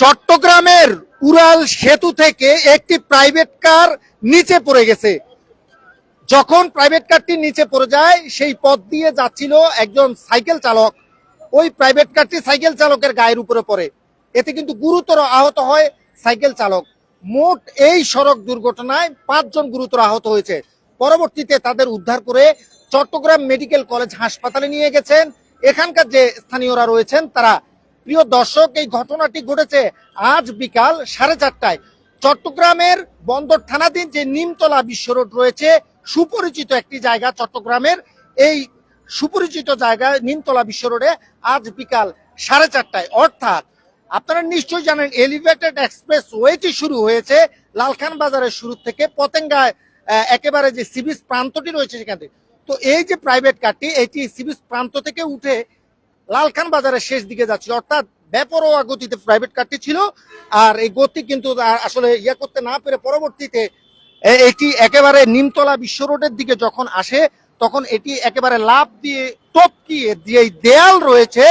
চট্টগ্রামের উড়াল সেতু থেকে একটি প্রাইভেট কার নিচে পড়ে গেছে। যখন প্রাইভেট কারটি নিচে পড়ে যায়, সেই পথ দিয়ে যাচ্ছিল একজন সাইকেল চালক। ওই প্রাইভেট কারটি সাইকেল চালকের গায়ের উপরে পড়ে। এতে কিন্তু গুরুতর আহত হয় সাইকেল চালক। মোট এই সড়ক দুর্ঘটনায় পাঁচজন গুরুতর আহত হয়েছে। পরবর্তীতে তাদের উদ্ধার করে চট্টগ্রাম মেডিকেল কলেজ হাসপাতালে নিয়ে গেছেন। এখানকার যে স্থানীয়রা রয়েছেন, তারা প্রিয় দর্শক, এই ঘটনাটি ঘটেছে আজ বিকাল সাড়ে চারটায়। চট্টগ্রামের বন্দর থানাধীন যে নিমতলা বিশ্ব রোড রয়েছে, সুপরিচিত একটি জায়গা চট্টগ্রামের। এই সুপরিচিত জায়গায় নিমতলা বিশ্ব রোডে আজ বিকাল সাড়ে চারটায়। অর্থাৎ আপনারা নিশ্চয়ই জানেন এলিভেটেড এক্সপ্রেস ওয়েটি শুরু হয়েছে লালখান বাজারের শুরু থেকে পতেঙ্গায় একেবারে যে সিবিস প্রান্তটি রয়েছে সেখান থেকে। তো এই যে প্রাইভেট কারটি এটি সিবিস প্রান্ত থেকে উঠে লালখান বাজারের শেষ দিকে যাচ্ছিল অর্থাৎ বেপরোয়া গতিতে প্রাইভেট কারটি ছিল, আর এই গতি কিন্তু আসলে ইয়া করতে না পেরে পরবর্তীতে এটি একেবারে নিমতলা বিশ্ব রোডের দিকে যখন আসে, তখন এটি একেবারে লাভ দিয়ে টপকিয়ে যে দেয়াল রয়েছে।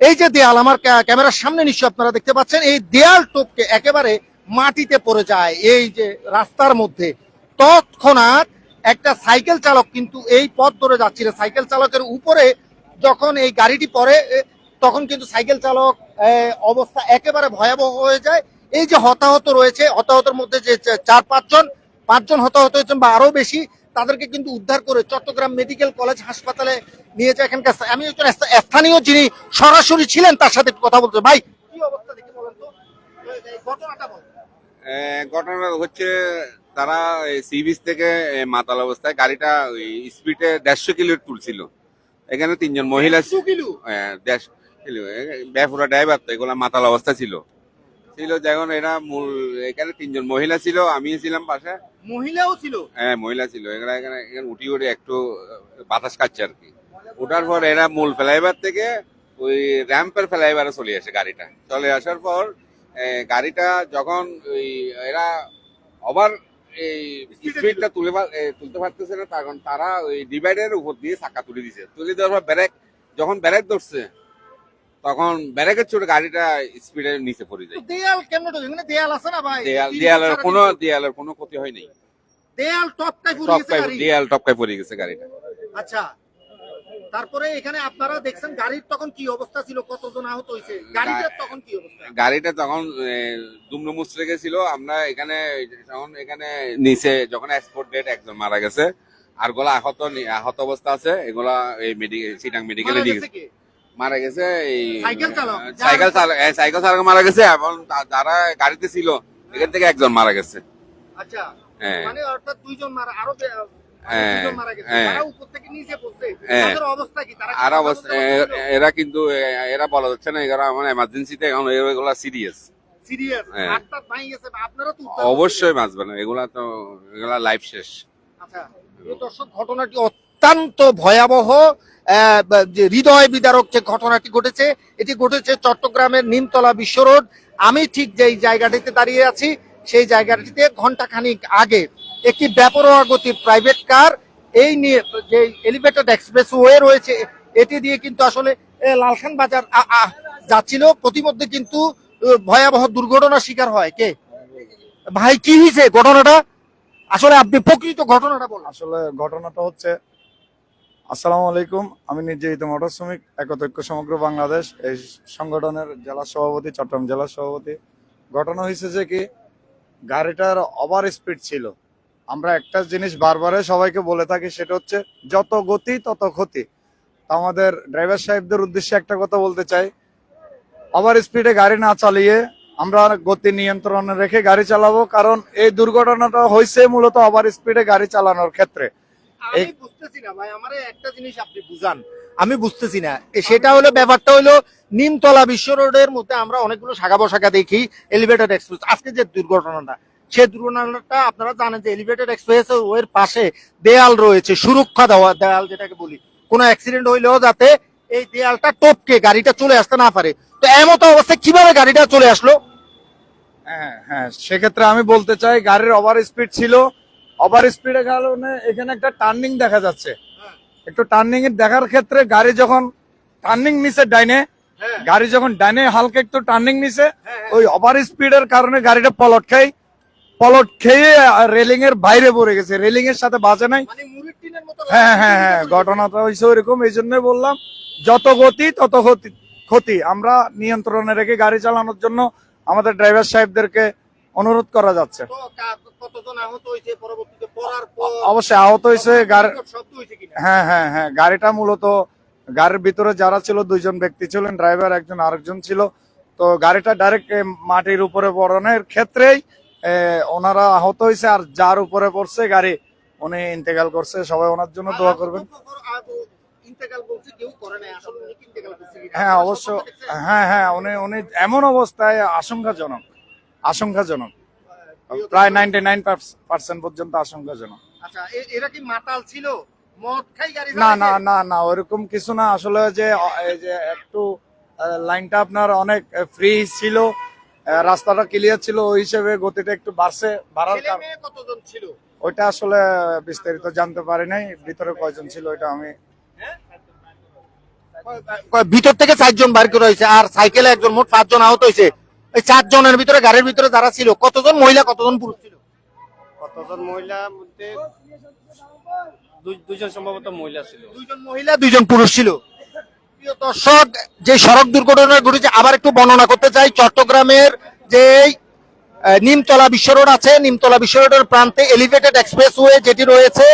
এই যে দেয়াল, আমার ক্যামেরার সামনে নিশ্চয় আপনারা দেখতে পাচ্ছেন, এই দেয়াল টপকে একেবারে মাটিতে পড়ে যায় এই যে রাস্তার মধ্যে। তৎক্ষণাৎ একটা সাইকেল চালক কিন্তু এই পথ ধরে যাচ্ছিল। সাইকেল চালকের উপরে যখন এই গাড়িটি পরে তখন কিন্তু সাইকেল চালক অবস্থা একেবারে ভয়াবহ হয়ে যায়। এই যে হতাহত রয়েছে, হতাহতের মধ্যে যে চার, পাঁচজন পাঁচজন হতাহত হয়েছেন বা আরও বেশি, তাদেরকে কিন্তু উদ্ধার করে চট্টগ্রাম মেডিকেল কলেজ হাসপাতালে নিয়ে যায় এখানকার আমি একজন স্থা- স্থানীয় যিনি সরাসরি ছিলেন তার সাথে কথা বলতে ভাই, কি অবস্থা ঘটনা হচ্ছে, তারা সি বিচ থেকে মাতাল অবস্থায় গাড়িটা স্পিডে দেড়শো কিলো তুলছিল। এখানে তিনজন মহিলা কিলো? বেফুরা ড্রাইভার তো এগুলো মাতাল অবস্থা ছিল। ছিল যখন এরা মূল এখানে তিনজন মহিলা ছিল আমি ছিলাম পাশে। মহিলাও ছিল? হ্যাঁ মহিলা ছিল। এখানে এখানে এখানে উঠি উঠে একটু বাতাস কাটছে আর কি। ওঠার পর এরা মূল ফ্লাইওভার থেকে ওই র্যাম্পের ফ্লাইওভারে চলে আসে গাড়িটা। চলে আসার পর গাড়িটা যখন ওই এরা আবার এই স্পিডটা তুলে তুলতে পারতেছে না কারণ তারা ওই ডিভাইডারের উপর দিয়ে চাকা তুলে দিছে। তুলে দেওয়ার পর ব্রেক যখন ব্রেক ধরছে তখন ব্যারেকের চোটে গাড়িটা স্পিডের নিচে পড়ে যায়। দেয়াল কেমন এখানে দেয়াল আছে না ভাই? দেয়াল দেয়ালের কোনো দেয়ালের কোনো ক্ষতি হয়নি দেয়াল টপকায় পড়ে গেছে দেয়াল টপকায় পড়ে গেছে গাড়িটা। আচ্ছা। তারপরে এখানে আপনারা দেখছেন গাড়ির তখন কি অবস্থা ছিল কতজন আহত হয়েছে গাড়িটার তখন কি অবস্থা? গাড়িটা তখন দুমড়ে মুচড়ে গেছিল। আমরা এখানে এখানে নিচে যখন এক্সপোর্ট ডেট একজন মারা গেছে আরগুলা আহত আহত অবস্থা আছে এগুলা এই মেডিকেল সিটাং মেডিকেলে নিয়ে গেছে মারা গেছে এই সাইকেল চালক? সাইকেল চালক সাইকেল চালক মারা গেছে এবং যারা গাড়িতে ছিল এখান থেকে একজন মারা গেছে। আচ্ছা হ্যাঁ। মানে অর্থাৎ দুইজন মারা আরও আরও হ্যাঁ, হ্যাঁ। হ্যাঁ। অবস্থা? এরা কিন্তু এরা বলা যাচ্ছে না এরা আমার এমার্জেন্সিতে এখন এগুলা সিরিয়াস অবশ্যই বাঁচবে না এগুলা তো এগুলা লাইফ শেষ। আচ্ছা। দর্শক ঘটনাটি অত্যন্ত ভয়াবহ হৃদয় বিদারক যে ঘটনাটি ঘটেছে এটি ঘটেছে চট্টগ্রামের নিমতলা বিশ্ব রোড। আমি ঠিক যেই জায়গাটিতে দাঁড়িয়ে আছি সেই জায়গাটিতে ঘণ্টা খানিক আগে একটি ব্যাপরোয়া গতির প্রাইভেট কার এই নিয়ে যে এলিভেটেড এক্সপ্রেস ওয়ে রয়েছে, এটি দিয়ে কিন্তু আসলে লালখান বাজার যাচ্ছিল। প্রতিমধ্যে কিন্তু ভয়াবহ দুর্ঘটনার শিকার হয়। কে? ভাই, কি হয়েছে ঘটনাটা? আসলে আপনি প্রকৃত ঘটনাটা বলুন। আসলে ঘটনাটা হচ্ছে, আসসালামু আলাইকুম। আমি নির্যাতিত মোটর শ্রমিক একতৈক্য সমগ্র বাংলাদেশ। এই সংগঠনের জেলা সভাপতি, চট্টগ্রাম জেলা সভাপতি। ঘটনা হয়েছে যে কি, গাড়িটার ওভার স্পিড ছিল। আমরা একটা জিনিস বারবারে সবাইকে বলে থাকি সেটা হচ্ছে যত গতি তত ক্ষতি। আমাদের ড্রাইভার সাহেবদের উদ্দেশ্যে একটা কথা বলতে চাই। ওভার স্পিডে গাড়ি না চালিয়ে আমরা গতি নিয়ন্ত্রণে রেখে গাড়ি চালাবো কারণ এই দুর্ঘটনাটা হয়েছে মূলত ওভার স্পিডে গাড়ি চালানোর ক্ষেত্রে। আমি বুঝতেছি না ভাই আমার একটা জিনিস আপনি বুঝান। আমি বুঝতেছি না। সেটা হলো ব্যাপারটা হলো নিমতলা বিশ্ব রোডের মধ্যে আমরা অনেকগুলো শাখা পোশাখা দেখি এলিভেটেড এক্সপ্রেস আজকে যে দুর্ঘটনাটা সে দুর্ঘটনাটা আপনারা জানেন যে এলিভেটেড এক্সপ্রেস ওয়ের পাশে দেয়াল রয়েছে সুরক্ষা দেওয়া দেয়াল যেটাকে বলি। কোনো অ্যাক্সিডেন্ট হইলেও যাতে এই দেয়ালটা টপকে গাড়িটা চলে আসতে না পারে। তো এমতো অবস্থায় কীভাবে গাড়িটা চলে আসলো? হ্যাঁ হ্যাঁ সেক্ষেত্রে আমি বলতে চাই গাড়ির ওভার স্পিড ছিল। ওভার স্পিডের কারণে এখানে একটা টার্নিং দেখা যাচ্ছে। একটু টার্নিং এর দেখার ক্ষেত্রে গাড়ি যখন টার্নিং নিচে ডাইনে হ্যাঁ। গাড়ি যখন ডানে হালকা একটু টার্নিং নিছে হ্যাঁ, ওই ওভার স্পিডের কারণে গাড়িটা পলট খাই পলট খেয়ে রেলিং এর বাইরে পড়ে গেছে। রেলিং এর সাথে বাজে নাই। মানে হ্যাঁ হ্যাঁ হ্যাঁ ঘটনাটা হয়েছে ওইরকম। এই জন্য বললাম যত গতি তত ক্ষতি ক্ষতি। আমরা নিয়ন্ত্রণে রেখে গাড়ি চালানোর জন্য আমাদের ড্রাইভার সাহেবদেরকে অনুরোধ করা যাচ্ছে। অবশ্যই আহত হয়েছে হ্যাঁ হ্যাঁ হ্যাঁ। গাড়িটা মূলত গাড়ির ভিতরে যারা ছিল দুইজন ব্যক্তি ছিলেন ড্রাইভার একজন আরেকজন ছিল। তো গাড়িটা ডাইরেক্ট মাটির উপরে পড়ানোর ক্ষেত্রেই ওনারা আহত হয়েছে আর যার উপরে পড়ছে গাড়ি উনি ইন্তেকাল করছে। সবাই ওনার জন্য দোয়া করবেন? হ্যাঁ অবশ্য হ্যাঁ হ্যাঁ উনি উনি এমন অবস্থায় আশঙ্কাজনক আশঙ্কাজনক। প্রায় নাইনটি নাইন পার্সেন্ট পর্যন্ত আশঙ্কাজনক। আচ্ছা এরা কি মাতাল ছিল? না না না না ওরকম কিছু না। আসলে যে একটু লাইনটা আপনার অনেক ফ্রি ছিল। রাস্তাটা ক্লিয়ার ছিল ওই হিসেবে গতিটা একটু বাড়ছে বাড়ার কারণ কতজন ছিল? ওইটা আসলে বিস্তারিত জানতে পারি নাই ভিতরে কয়জন ছিল ওইটা আমি ভিতর থেকে চারজন বার করে হয়েছে আর সাইকেলে একজন মোট পাঁচজন আহত হয়েছে। এই চারজনের ভিতরে গাড়ির ভিতরে যারা ছিল কতজন মহিলা কতজন পুরুষ ছিল? কতজন মহিলা মধ্যে দুইজন সম্ভবত মহিলা ছিল। দুইজন মহিলা দুইজন পুরুষ ছিল। দর্শক, যে সড়ক দুর্ঘটনা ঘটেছে, আবার একটু বর্ণনা করতে চাই। চট্টগ্রামের যে নিমতলা বিশ্ব রোড আছে, নিমতলা বিশ্ব রোডের প্রান্তে এলিভেটেড এক্সপ্রেস ওয়ে যেটি রয়েছে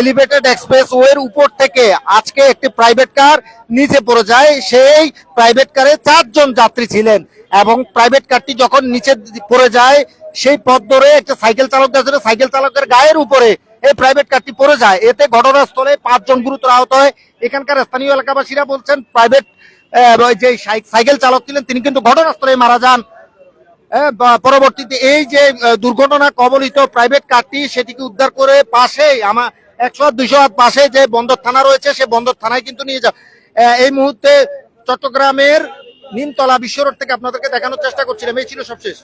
এলিভেটেড এক্সপ্রেস ওয়ের উপর থেকে আজকে একটি প্রাইভেট কার নিচে পড়ে যায়। সেই প্রাইভেট কারে চারজন যাত্রী ছিলেন এবং প্রাইভেট কারটি যখন নিচে পড়ে যায়, সেই পথ ধরে একটা সাইকেল চালক যাচ্ছিল সাইকেল চালকের গায়ের উপরে এই প্রাইভেট কারটি পড়ে যায়। এতে ঘটনাস্থলে পাঁচজন গুরুতর আহত হয়। এখানকার স্থানীয় এলাকাবাসীরা বলছেন প্রাইভেট যে সাইকেল চালক ছিলেন, তিনি কিন্তু ঘটনাস্থলে মারা যান। পরবর্তীতে এই যে দুর্ঘটনা কবলিত প্রাইভেট কারটি সেটিকে উদ্ধার করে পাশে আমার একশো দুইশো হাত পাশে যে বন্দর থানা রয়েছে, সে বন্দর থানায় কিন্তু নিয়ে যা এই মুহূর্তে চট্টগ্রামের নিমতলা বিশ্ব রোড থেকে আপনাদেরকে দেখানোর চেষ্টা করছিলাম। এই ছিল সবশেষ।